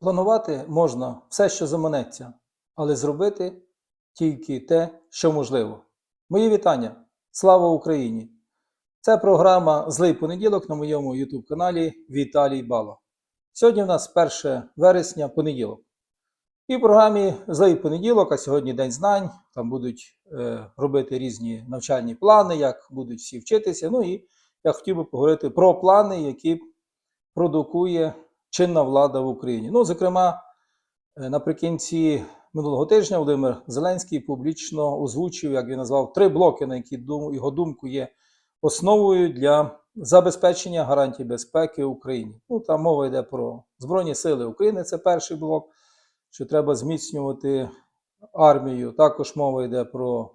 Планувати можна все, що заманеться, але зробити тільки те, що можливо. Мої вітання! Слава Україні! Це програма Злий понеділок на моєму YouTube каналі Віталій Бала. Сьогодні в нас 1 вересня, понеділок. І в програмі Злий понеділок, а сьогодні День знань. Там будуть е, робити різні навчальні плани, як будуть всі вчитися. Ну і я хотів би поговорити про плани, які продукує чинна влада в Україні. Ну, зокрема, е, наприкінці минулого тижня Володимир Зеленський публічно озвучив, як він назвав, три блоки, на які його думку є основою для забезпечення гарантій безпеки Україні. Ну, там мова йде про Збройні Сили України, це перший блок, що треба зміцнювати армію. Також мова йде про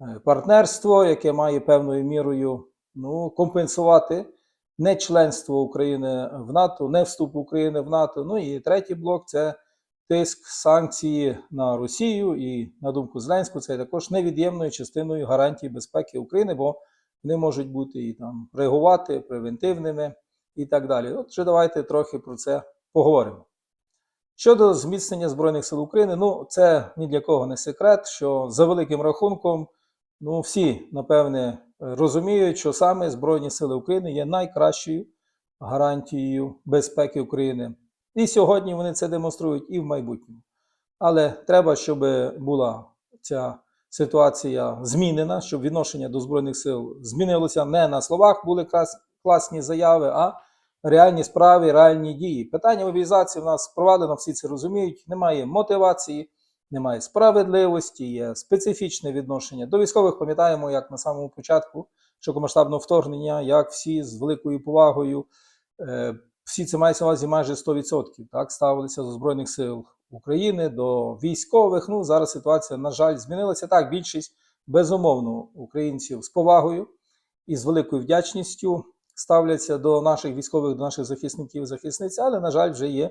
е, партнерство, яке має певною мірою ну, компенсувати не членство України в НАТО, не вступ України в НАТО. Ну і третій блок це тиск санкції на Росію. І на думку Зеленського, це також невід'ємною частиною гарантій безпеки України, бо вони можуть бути і там реагувати превентивними і так далі. Отже, давайте трохи про це поговоримо. Щодо зміцнення Збройних сил України, ну це ні для кого не секрет, що за великим рахунком, ну всі напевне розуміють, що саме Збройні Сили України є найкращою гарантією безпеки України. І сьогодні вони це демонструють, і в майбутньому. Але треба, щоб була ця ситуація змінена, щоб відношення до Збройних сил змінилося не на словах, були класні заяви, а реальні справи, реальні дії. Питання мобілізації в нас провалено, всі це розуміють. Немає мотивації, немає справедливості, є специфічне відношення до військових. Пам'ятаємо, як на самому початку широкомасштабного вторгнення, як всі з великою повагою, е, всі це мається на увазі майже 100%, так, ставилися до Збройних сил України, до військових. Ну, зараз ситуація, на жаль, змінилася. Так, більшість, безумовно, українців з повагою і з великою вдячністю ставляться до наших військових, до наших захисників захисниць, але, на жаль, вже є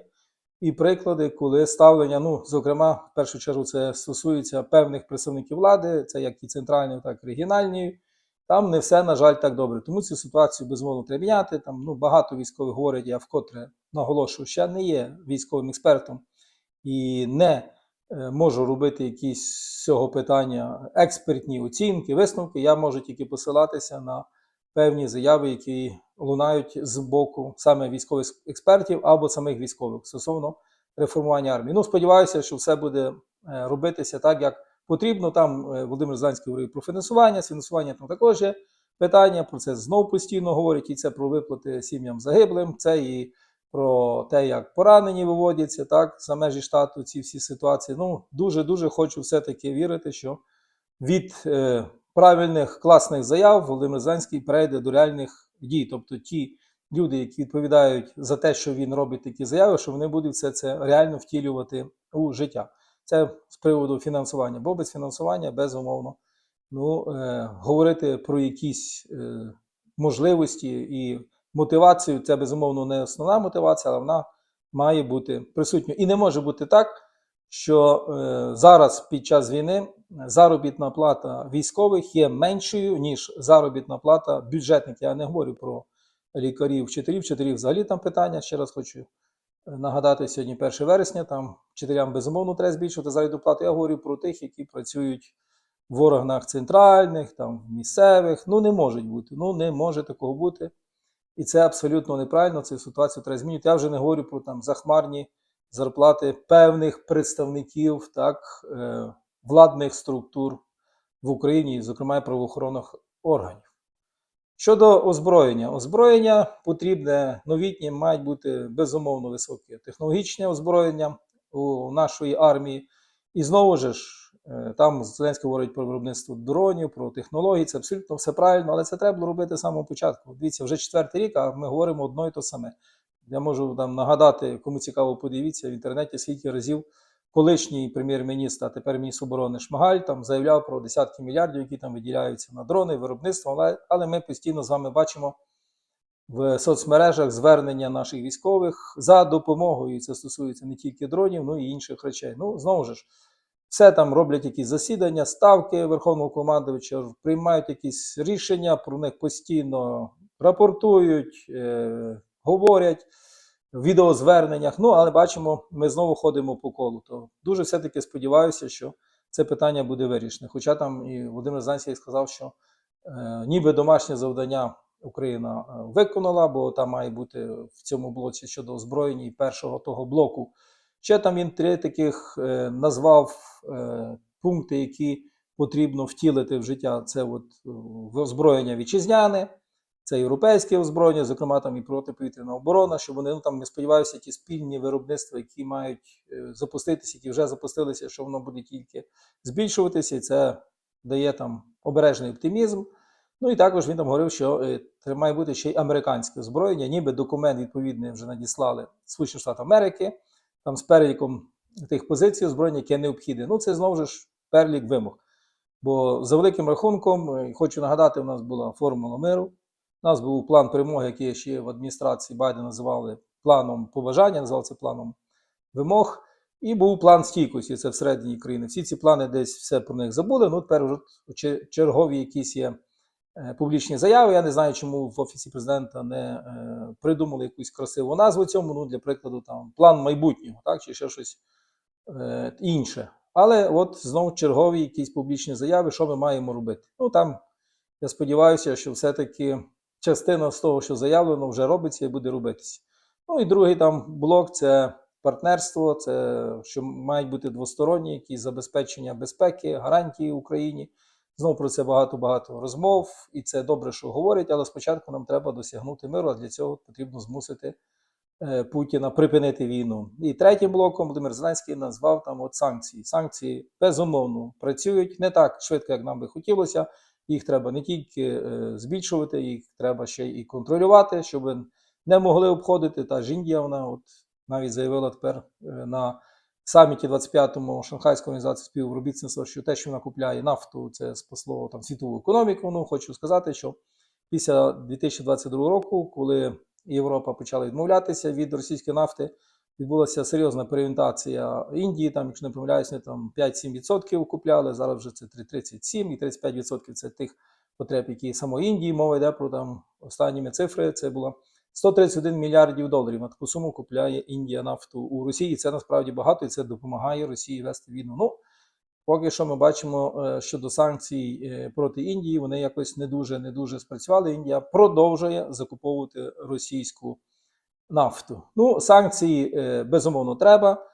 і приклади, коли ставлення, ну, зокрема, в першу чергу, це стосується певних представників влади, це як і центральної, так і регіональної. Там не все, на жаль, так добре. Тому цю ситуацію безумовно треба міняти. Там ну, багато військових говорять, я вкотре наголошую, я не є військовим експертом і не е, можу робити якісь з цього питання експертні оцінки, висновки. Я можу тільки посилатися на певні заяви, які лунають з боку саме військових експертів або самих військових стосовно реформування армії. Ну, сподіваюся, що все буде е, робитися так, як потрібно. Там е, Володимир Зеленський говорив про фінансування. З фінансуванням там також є питання. Про це знов постійно говорять. І це про виплати сім'ям загиблим. Це і про те, як поранені виводяться так за межі штату. Ці всі ситуації. Ну дуже дуже хочу все-таки вірити, що від е, правильних класних заяв Володимир Зеленський перейде до реальних дій. Тобто ті люди, які відповідають за те, що він робить такі заяви, що вони будуть все це реально втілювати у життя. Це з приводу фінансування, бо без фінансування, безумовно, ну, е, говорити про якісь е, можливості і мотивацію, це безумовно не основна мотивація, але вона має бути присутньою. І не може бути так, що е, зараз під час війни заробітна плата військових є меншою, ніж заробітна плата бюджетників. Я не говорю про лікарів, вчителів, вчителів взагалі там питання. Ще раз хочу нагадати, сьогодні 1 вересня, там вчителям безумовно треба збільшувати заробітну плату. Я говорю про тих, які працюють в органах центральних, там місцевих. Ну не можуть бути. Ну не може такого бути. І це абсолютно неправильно. Цю ситуацію треба змінити. Я вже не говорю про там захмарні зарплати певних представників так, е, владних структур в Україні, зокрема правоохоронних органів. Щодо озброєння, озброєння потрібне новітнє, мають бути безумовно високе технологічне озброєння у нашої армії. І знову ж е, там Зеленський говорить про виробництво дронів, про технології. Це абсолютно все правильно, але це треба було робити з самого початку. Дивіться, вже четвертий рік, а ми говоримо одно і то саме. Я можу там нагадати, кому цікаво, подивіться в інтернеті, скільки разів колишній прем'єр-міністр, а тепер міністр оборони Шмигаль там заявляв про десятки мільярдів, які там виділяються на дрони, виробництво. Але, але ми постійно з вами бачимо в соцмережах звернення наших військових за допомогою. І це стосується не тільки дронів, ну і інших речей. Ну, знову ж, все там роблять якісь засідання, ставки Верховного командувача, приймають якісь рішення, про них постійно рапортують, е, говорять. в відеозверненнях. Ну, але бачимо, ми знову ходимо по колу. То дуже все-таки сподіваюся, що це питання буде вирішене. Хоча там і Володимир Зеленський сказав, що е, ніби домашнє завдання Україна е, виконала, бо там має бути в цьому блоці щодо озброєння і першого того блоку. Ще там він три таких е, назвав е, пункти, які потрібно втілити в життя. Це от е, озброєння вітчизняне, це європейське озброєння, зокрема там і протиповітряна оборона, щоб вони ну, там, я сподіваюся, ті спільні виробництва, які мають е, запуститися, які вже запустилися, що воно буде тільки збільшуватися, і це дає там обережний оптимізм. Ну і також він там говорив, що е, має бути ще й американське озброєння, ніби документ відповідний вже надіслали Сполучені Штати Америки, там з переліком тих позицій озброєння, яке необхідне. Ну це знову ж перелік вимог. Бо за великим рахунком, е, хочу нагадати, у нас була формула миру. У нас був план перемоги, який ще в адміністрації Байдена називали планом побажання, називав це планом вимог. І був план стійкості, це всередині країни. Всі ці плани десь все про них забули. Ну, тепер вже чергові якісь є е, публічні заяви. Я не знаю, чому в офісі президента не е, придумали якусь красиву назву цьому. Ну, для прикладу, там план майбутнього, так, чи ще щось е, інше. Але от знову чергові якісь публічні заяви, що ми маємо робити. Ну там я сподіваюся, що все-таки частина з того, що заявлено, вже робиться і буде робитися. Ну і другий там блок це партнерство, це що мають бути двосторонні, якісь забезпечення безпеки, гарантії Україні. Знову про це багато-багато розмов, і це добре, що говорять, але спочатку нам треба досягнути миру, а для цього потрібно змусити е, Путіна припинити війну. І третім блоком Володимир Зеленський назвав там от санкції. Санкції безумовно працюють не так швидко, як нам би хотілося. Їх треба не тільки е, збільшувати, їх треба ще й контролювати, щоб не могли обходити. Та ж Індія, вона от навіть заявила тепер е, на саміті 25-му Шанхайської організації співробітництва, що те, що вона купляє нафту, це спасло там світову економіку. Ну хочу сказати, що після 2022 року, коли Європа почала відмовлятися від російської нафти, відбулася серйозна переорієнтація Індії. Там, якщо не помиляюсь, вони там 5-7% купляли. Зараз вже це 37 і 35% це тих потреб, які самої Індії. Мова йде про там останніми цифри. Це було 131 мільярдів доларів. На таку суму купляє Індія нафту у Росії. Це насправді багато, і це допомагає Росії вести війну. Ну поки що ми бачимо е, щодо санкцій е, проти Індії. Вони якось не дуже не дуже спрацювали. Індія продовжує закуповувати російську нафту. Ну, санкції е, безумовно треба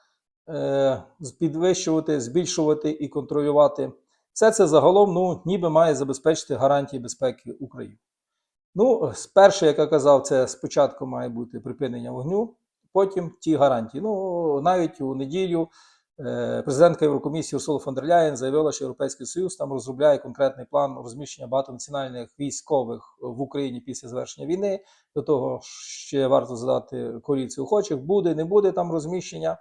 е, підвищувати, збільшувати і контролювати. Все це загалом ну, ніби має забезпечити гарантії безпеки України. Ну, перше, як я казав, це спочатку має бути припинення вогню, потім ті гарантії. Ну, навіть у неділю президентка Єврокомісії Урсула фон дер Ляєн заявила, що Європейський Союз там розробляє конкретний план розміщення багатонаціональних військових в Україні після завершення війни. До того ще варто задати коаліцію охочих. Буде, не буде там розміщення.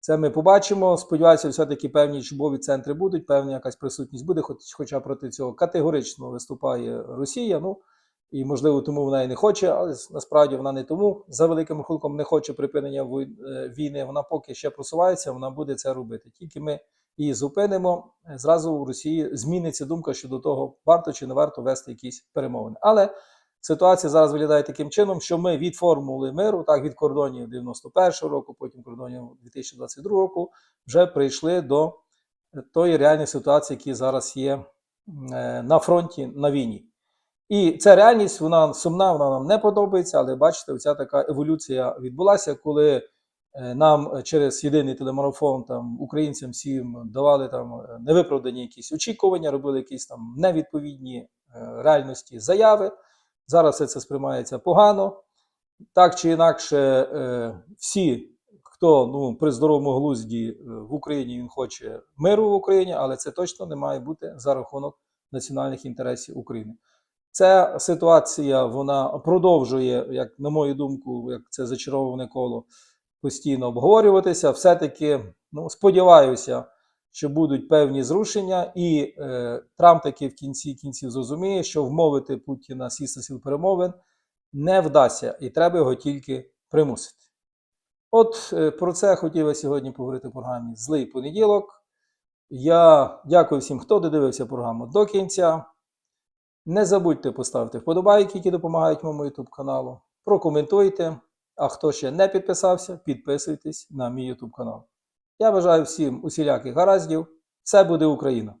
Це ми побачимо. Сподіваюся, все-таки певні учбові центри будуть, певна якась присутність буде, хоч, хоча проти цього категорично виступає Росія. Ну і можливо, тому вона і не хоче, але насправді вона не тому за великим рахунком не хоче припинення е, війни. Вона поки ще просувається, вона буде це робити. Тільки ми її зупинимо. е, Зразу в Росії зміниться думка щодо того, варто чи не варто вести якісь перемовини. Але ситуація зараз виглядає таким чином, що ми від формули миру, так від кордонів 91-го року, потім кордонів 2022 року, вже прийшли до тої реальної ситуації, які зараз є е, на фронті на війні. І ця реальність, вона сумна, вона нам не подобається, але бачите, оця така еволюція відбулася, коли е, нам через єдиний телемарафон там українцям всім давали там е, невиправдані якісь очікування, робили якісь там невідповідні е, реальності заяви. Зараз все це сприймається погано. Так чи інакше, е, всі, хто ну, при здоровому глузді е, в Україні він хоче миру в Україні, але це точно не має бути за рахунок національних інтересів України. Ця ситуація вона продовжує, як на мою думку, як це зачароване коло постійно обговорюватися. Все-таки ну, сподіваюся, що будуть певні зрушення, і е, Трамп таки в кінці кінців зрозуміє, що вмовити Путіна сісти сіл перемовин не вдасться, і треба його тільки примусити. От е, про це хотів я сьогодні поговорити в програмі Злий понеділок. Я дякую всім, хто додивився програму до кінця. Не забудьте поставити вподобайки, які допомагають моєму YouTube каналу. Прокоментуйте. А хто ще не підписався, підписуйтесь на мій YouTube канал. Я бажаю всім усіляких гараздів. Все буде Україна!